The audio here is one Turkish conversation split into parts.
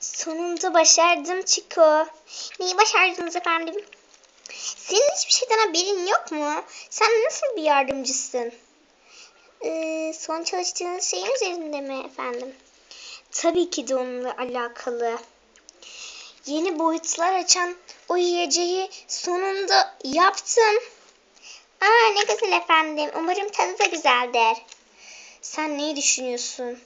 Sonunda başardım Çiko. Neyi başardınız efendim? Senin hiçbir şeyden haberin yok mu? Sen nasıl bir yardımcısın? Ee, son çalıştığınız şeyin üzerinde mi efendim? Tabii ki de onunla alakalı. Yeni boyutlar açan o yiyeceği sonunda yaptım. Aa ne güzel efendim. Umarım tadı da güzeldir. Sen neyi düşünüyorsun?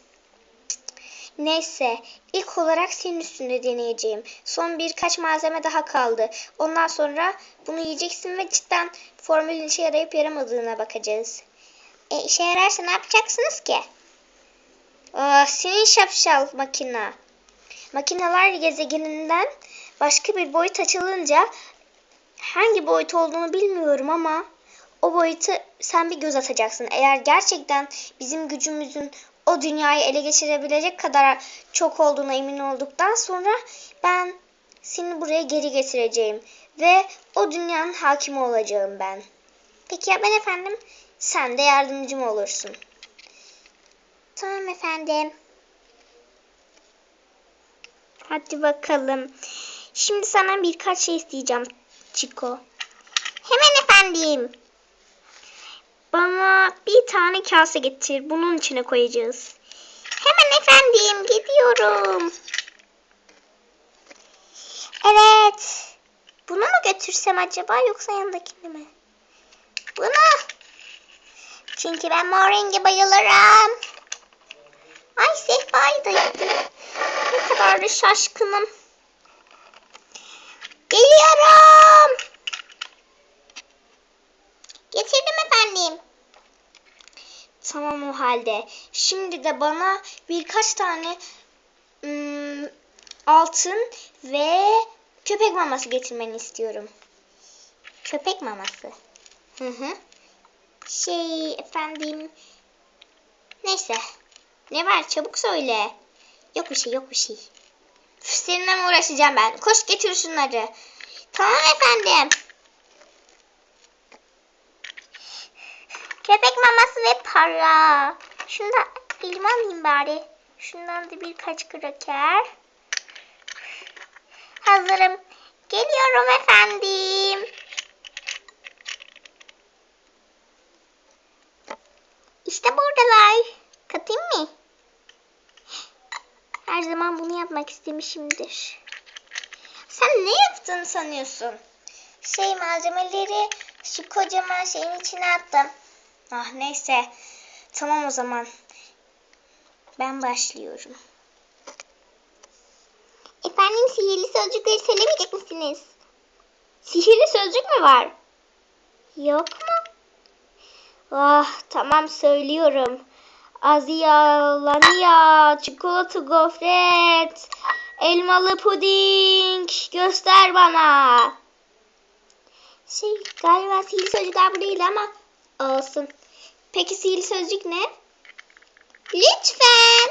Neyse, ilk olarak senin üstünde deneyeceğim. Son birkaç malzeme daha kaldı. Ondan sonra bunu yiyeceksin ve cidden formülün işe yarayıp yaramadığına bakacağız. E işe yararsa ne yapacaksınız ki? Aa, senin şapşal makina. Makineler gezegeninden başka bir boyut açılınca hangi boyut olduğunu bilmiyorum ama o boyuta sen bir göz atacaksın. Eğer gerçekten bizim gücümüzün o dünyayı ele geçirebilecek kadar çok olduğuna emin olduktan sonra ben seni buraya geri getireceğim ve o dünyanın hakimi olacağım ben. Peki ya ben efendim? Sen de yardımcım olursun. Tamam efendim. Hadi bakalım. Şimdi sana birkaç şey isteyeceğim Chico. Hemen efendim. Bana bir tane kase getir. Bunun içine koyacağız. Hemen efendim gidiyorum. Evet. Bunu mu götürsem acaba yoksa yanındakini mi? Bunu. Çünkü ben mor renge bayılırım. Ay yedim. Ne kadar da şaşkınım. Geliyorum. Getirdim. Tamam o halde. Şimdi de bana birkaç tane ım, altın ve köpek maması getirmeni istiyorum. Köpek maması. Hı hı. Şey efendim. Neyse. Ne var çabuk söyle. Yok bir şey yok bir şey. Seninle mi uğraşacağım ben? Koş getir şunları. Tamam efendim. Köpek maması ve para. Şunu da elime alayım bari. Şundan da birkaç kraker. Hazırım. Geliyorum efendim. İşte buradalar. Katayım mı? Her zaman bunu yapmak istemişimdir. Sen ne yaptın sanıyorsun? Şey malzemeleri şu kocaman şeyin içine attım. Ah neyse. Tamam o zaman. Ben başlıyorum. Efendim sihirli sözcükleri söylemeyecek misiniz? Sihirli sözcük mü var? Yok mu? Ah tamam söylüyorum. Lania, çikolata gofret, elmalı puding göster bana. Şey galiba sihirli sözcükler bu değil ama olsun. Peki sihirli sözcük ne? Lütfen.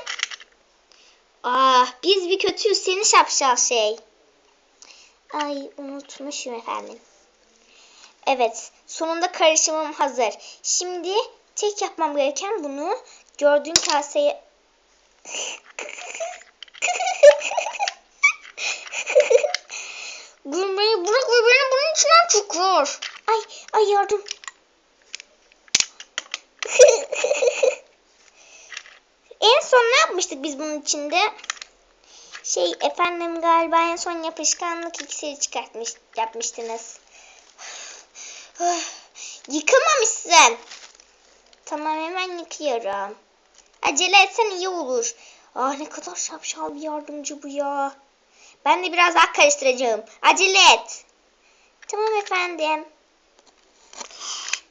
Ah biz bir kötüyüz seni şapşal şey. Ay unutmuşum efendim. Evet sonunda karışımım hazır. Şimdi tek yapmam gereken bunu gördüğün kaseye... Gülmeyi bırak ve beni bunun içinden çıkıyor. Ay ay yardım. en son ne yapmıştık biz bunun içinde? Şey efendim galiba en son yapışkanlık iksiri çıkartmış yapmıştınız. Yıkamamışsın. Tamam hemen yıkıyorum. Acele etsen iyi olur. Ah ne kadar şapşal bir yardımcı bu ya. Ben de biraz daha karıştıracağım. Acele et. Tamam efendim.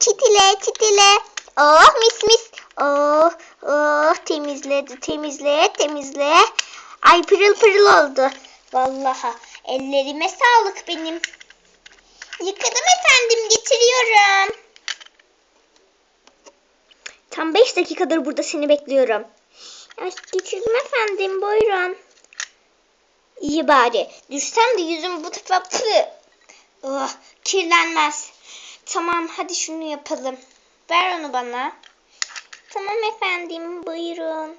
Çitile çitile. Oh mis mis. Oh oh temizledi temizle temizle. Ay pırıl pırıl oldu. Vallahi ellerime sağlık benim. Yıkadım efendim getiriyorum. Tam 5 dakikadır burada seni bekliyorum. Ay, getirdim efendim buyurun. İyi bari. Düşsem de yüzüm bu tarafa. Oh, kirlenmez. Tamam hadi şunu yapalım. Ver onu bana. Tamam efendim buyurun.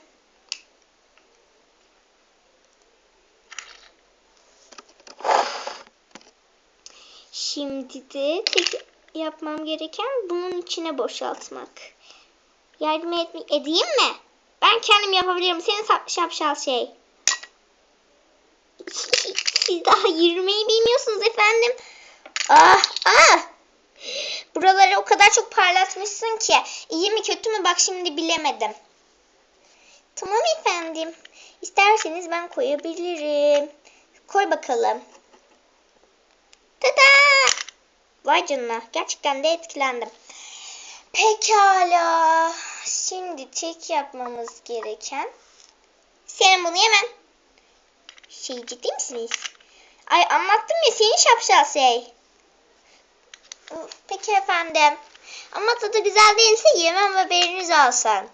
Şimdi de tek yapmam gereken bunun içine boşaltmak. Yardım etmek edeyim mi? Ben kendim yapabilirim. Senin şapşal şey. Siz daha yürümeyi bilmiyorsunuz efendim. Ah ah. Buraları o kadar çok parlatmışsın ki. İyi mi kötü mü bak şimdi bilemedim. Tamam efendim. İsterseniz ben koyabilirim. Koy bakalım. Tada! Vay canına. Gerçekten de etkilendim. Pekala. Şimdi tek yapmamız gereken senin bunu yemen. Şey ciddi misiniz? Ay anlattım ya senin şapşal şey. Peki efendim. Ama tadı güzel değilse yemem haberiniz olsun.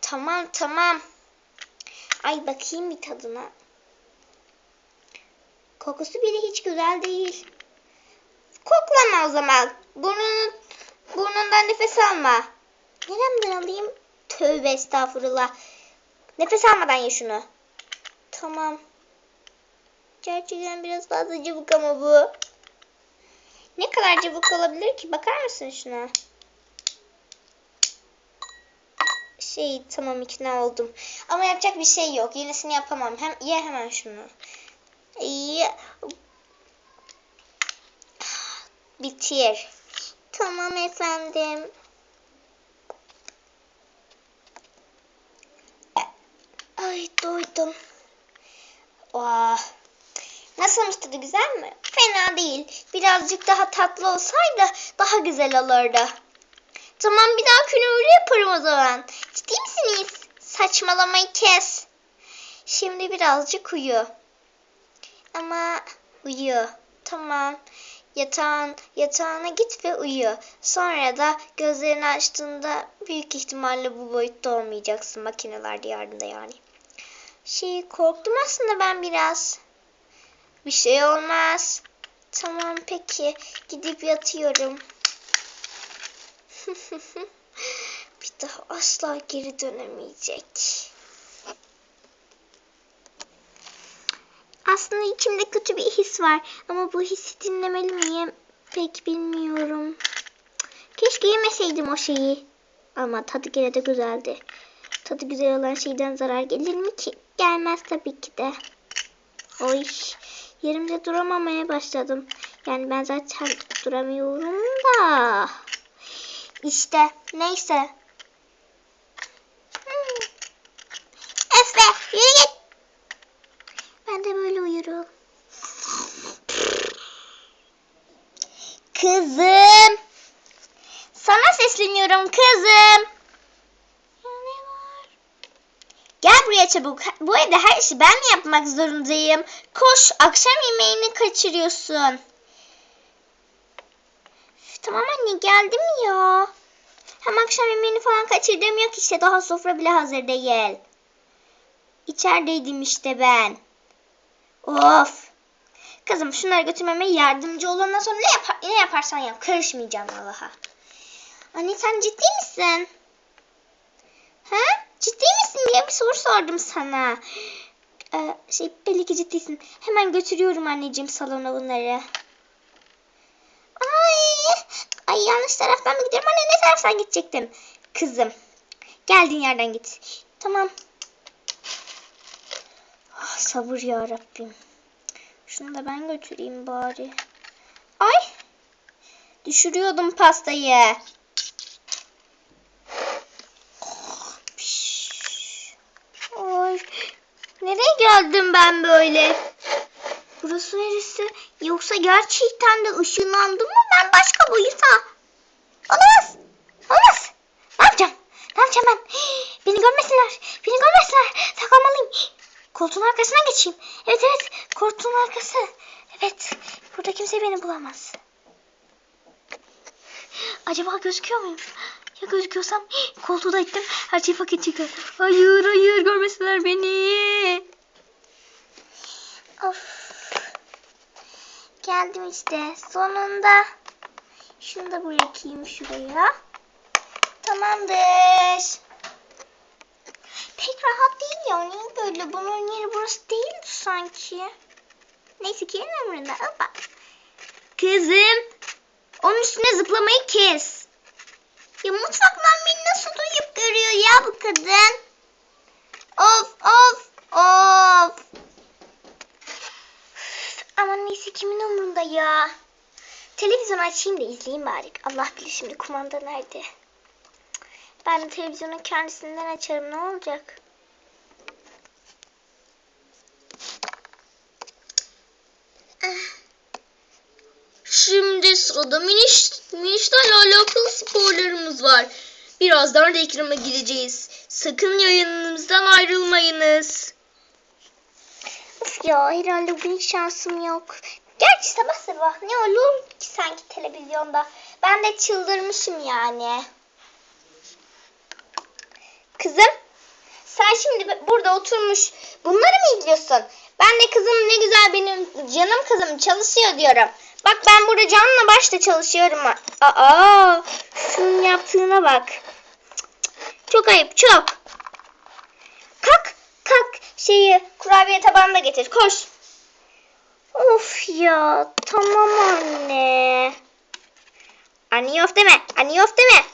Tamam tamam. Ay bakayım bir tadına. Kokusu bile hiç güzel değil. Koklama o zaman. Burnunu, burnundan nefes alma. Neremden alayım? Tövbe estağfurullah. Nefes almadan ye şunu. Tamam. Gerçekten biraz fazla cıvık ama bu. Ne kadar cıvık olabilir ki? Bakar mısın şuna? Şey tamam ikna oldum. Ama yapacak bir şey yok. Yenisini yapamam. Hem ye hemen şunu. Ye. Bitir. Tamam efendim. Ay doydum. Oh. Nasılmış tadı güzel mi? Fena değil. Birazcık daha tatlı olsaydı daha güzel olurdu. Tamam bir daha öyle yaparım o zaman. Ciddi misiniz? Saçmalamayı kes. Şimdi birazcık uyu. Ama uyu. Tamam. Yatağın, yatağına git ve uyu. Sonra da gözlerini açtığında büyük ihtimalle bu boyutta olmayacaksın makineler diyarında yani. Şey korktum aslında ben biraz. Bir şey olmaz. Tamam peki. Gidip yatıyorum. bir daha asla geri dönemeyecek. Aslında içimde kötü bir his var ama bu hissi dinlemeli miyim pek bilmiyorum. Keşke yemeseydim o şeyi. Ama tadı gene de güzeldi. Tadı güzel olan şeyden zarar gelir mi ki? Gelmez tabii ki de. Oy, yerimde duramamaya başladım. Yani ben zaten duramıyorum da. İşte neyse. Hmm. Yürü git. Ben de böyle uyurum. Kızım. Sana sesleniyorum kızım. Ya ne var? Gel buraya çabuk. Bu evde her işi ben mi yapmak zorundayım? Koş akşam yemeğini kaçırıyorsun. Üf, tamam anne geldim ya. Hem akşam yemeğini falan kaçırdım yok işte daha sofra bile hazır değil. İçerideydim işte ben. Of. Kızım şunları götürmeme yardımcı ol ondan sonra ne, yapar, ne yaparsan yap. Karışmayacağım Allah'a. Anne sen ciddi misin? Ha? Ciddi misin diye bir soru sordum sana. Ee, şey belli ki ciddisin. Hemen götürüyorum anneciğim salona bunları. Ay, ay yanlış taraftan mı gidiyorum? Anne ne taraftan gidecektim? Kızım. Geldiğin yerden git. Tamam. Ah, sabır ya Rabbim. Şunu da ben götüreyim bari. Ay. Düşürüyordum pastayı. Ay. Nereye geldim ben böyle? Burası neresi? Yoksa gerçekten de ışınlandım mı ben başka boyuta? Olmaz. Olmaz. Ne yapacağım? Ne yapacağım ben? Beni görmesinler. Beni görmesinler. Saklanmalıyım. Koltuğun arkasına geçeyim. Evet evet. Koltuğun arkası. Evet. Burada kimse beni bulamaz. Acaba gözüküyor muyum? Ya gözüküyorsam koltuğu da ittim. Her şeyi fark edecekler. Hayır hayır görmesinler beni. Of. Geldim işte. Sonunda. Şunu da bırakayım şuraya. Tamamdır. Pek rahat değil ya. Niye böyle? Bunun yeri burası değildi sanki. Neyse ki en ömründe. Hoppa. Kızım. Onun üstüne zıplamayı kes. Ya mutfaktan beni nasıl duyup görüyor ya bu kadın? Of of of. Aman neyse kimin umurunda ya. Televizyon açayım da izleyeyim bari. Allah bilir şimdi kumanda nerede. Ben de televizyonun kendisinden açarım ne olacak? Şimdi sırada miniş, minişlerle alakalı sporlarımız var. Birazdan reklama gireceğiz. Sakın yayınımızdan ayrılmayınız. Of ya herhalde bugün şansım yok. Gerçi sabah sabah ne olur ki sanki televizyonda. Ben de çıldırmışım yani. Kızım sen şimdi burada oturmuş bunları mı izliyorsun? Ben de kızım ne güzel benim canım kızım çalışıyor diyorum. Bak ben burada canla başla çalışıyorum. Aa, şunun yaptığına bak. Çok ayıp çok. Şeyi kurabiye tabağını getir koş. Of ya tamam anne. Anne yok deme. Anne yok deme.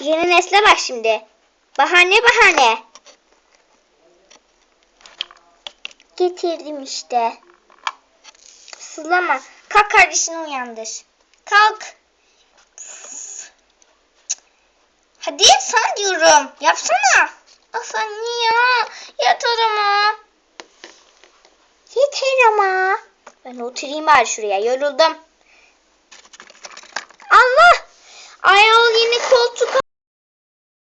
Yeni nesle bak şimdi. Bahane bahane. Getirdim işte. Sızlama. Kalk kardeşini uyandır. Kalk. Hadi sana diyorum. Yapsana. Anne ya. Yeter ama. Yeter ama. Ben oturayım bari şuraya. Yoruldum. Allah. Ayol yeni koltuk